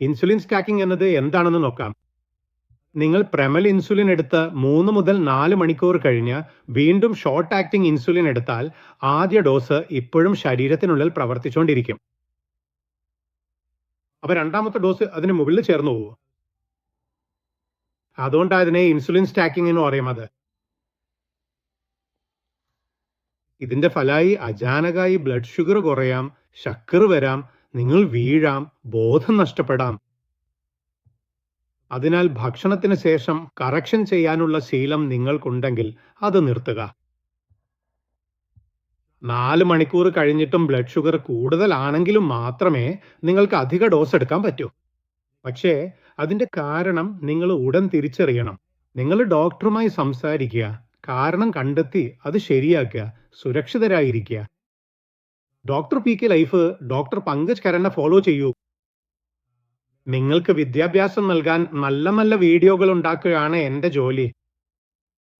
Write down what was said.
Insulin stacking എന്നത് എന്താണെന്ന് നോക്കാം. നിങ്ങൾ പ്രമൽ ഇൻസുലിൻ എടുത്ത് മൂന്ന് മുതൽ നാല് മണിക്കൂർ കഴിഞ്ഞ് വീണ്ടും ഷോർട്ട് ആക്ടിംഗ് ഇൻസുലിൻ എടുത്താൽ ആദ്യ ഡോസ് ഇപ്പോഴും ശരീരത്തിനുള്ളിൽ പ്രവർത്തിച്ചുകൊണ്ടിരിക്കും അപ്പൊ രണ്ടാമത്തെ ഡോസ് അതിന് മുകളിൽ ചേർന്ന് പോകും അതുകൊണ്ടാണ് അതിനെ ഇൻസുലിൻ സ്റ്റാക്കിംഗ് എന്ന് പറയുന്നത്. ഇതിന്റെ ഫലമായി അജാനകായി ബ്ലഡ് ഷുഗർ കുറയാം ശക്കർ വരാം നിങ്ങൾ വീഴാം ബോധം നഷ്ടപ്പെടാം. അതിനാൽ ഭക്ഷണത്തിന് ശേഷം കറക്ഷൻ ചെയ്യാനുള്ള ശീലം നിങ്ങൾക്കുണ്ടെങ്കിൽ അത് നിർത്തുക. നാല് മണിക്കൂർ കഴിഞ്ഞിട്ടും ബ്ലഡ് ഷുഗർ കൂടുതലാണെങ്കിലും മാത്രമേ നിങ്ങൾക്ക് അധിക ഡോസ് എടുക്കാൻ പറ്റൂ. പക്ഷേ അതിന്റെ കാരണം നിങ്ങൾ ഉടൻ തിരിച്ചറിയണം. നിങ്ങൾ ഡോക്ടറുമായി സംസാരിക്കുക. കാരണം കണ്ടെത്തി അത് ശരിയാക്കുക. സുരക്ഷിതരായിരിക്കുക. Doctor P K life doctor Pankaj കരനെ follow ചെയ്യൂ. നിങ്ങൾക്ക് വിദ്യാഭ്യാസം നൽകാൻ നല്ല നല്ല വീഡിയോകൾ ഉണ്ടാക്കുകയാണ് എന്റെ ജോലി.